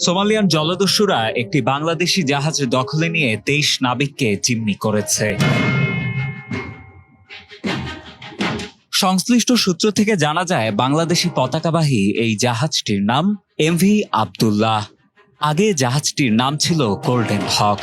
Somalian জলদস্যুরা একটি বাংলাদেশি জাহাজ দখলে নিয়ে তেইশ নাবিককে জিম্মি করেছে। সংশ্লিষ্ট সূত্র থেকে জানা যায়, বাংলাদেশি পতাকাবাহী এই জাহাজটির নাম এমভি আবদুল্লাহ। আগে জাহাজটির নাম ছিল গোল্ডেন হক।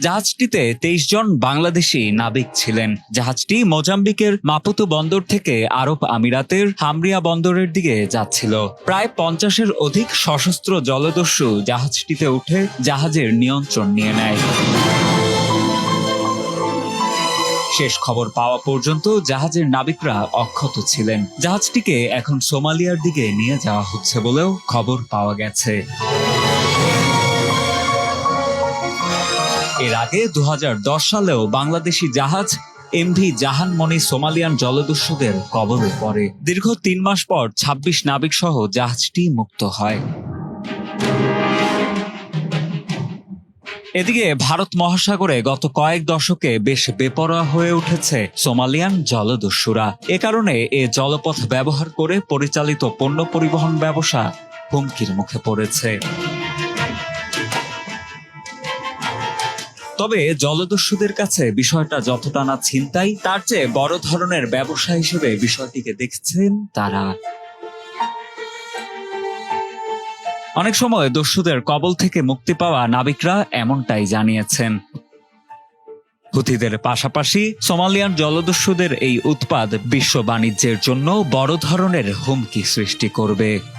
জাহাজটিতে তেইশ জন বাংলাদেশি নাবিক ছিলেন। জাহাজটি মোজাম্বিকের মাপুতো বন্দর থেকে আরব আমিরাতের হামরিয়া বন্দরের দিকে যাচ্ছিল। প্রায় পঞ্চাশের অধিক সশস্ত্র জলদস্যু জাহাজটিতে উঠে জাহাজের নিয়ন্ত্রণ নিয়ে নেয়। শেষ খবর পাওয়া পর্যন্ত জাহাজের নাবিকরা অক্ষত ছিলেন। জাহাজটিকে এখন সোমালিয়ার দিকে নিয়ে যাওয়া হচ্ছে বলেও খবর পাওয়া গেছে। এর আগে দু হাজার দশ সালেও বাংলাদেশি জাহাজ এমভি জাহানমণি সোমালিয়ান জলদস্যুদের কবলে পড়ে। দীর্ঘ তিন মাস পর ২৬ নাবিক সহ জাহাজটি মুক্ত হয়। এদিকে ভারত মহাসাগরে গত কয়েক দশকে বেশ বেপরোয়া হয়ে উঠেছে সোমালিয়ান জলদস্যুরা। এ কারণে এ জলপথ ব্যবহার করে পরিচালিত পণ্য পরিবহন ব্যবসা হুমকির মুখে পড়েছে। তবে জলদস্যুদের কাছে বিষয়টা যতটা না ছিনতাই, তার চেয়ে বড় ধরনের ব্যবসা হিসেবে বিষয়টিকে দেখছেন তারা। অনেক সময় দস্যুদের কবল থেকে মুক্তি পাওয়া নাবিকরা এমনটাই জানিয়েছেন। হুথিদের পাশাপাশি সোমালিয়ান জলদস্যুদের এই উৎপাদ বিশ্ব বাণিজ্যের জন্য বড় ধরনের হুমকি সৃষ্টি করবে।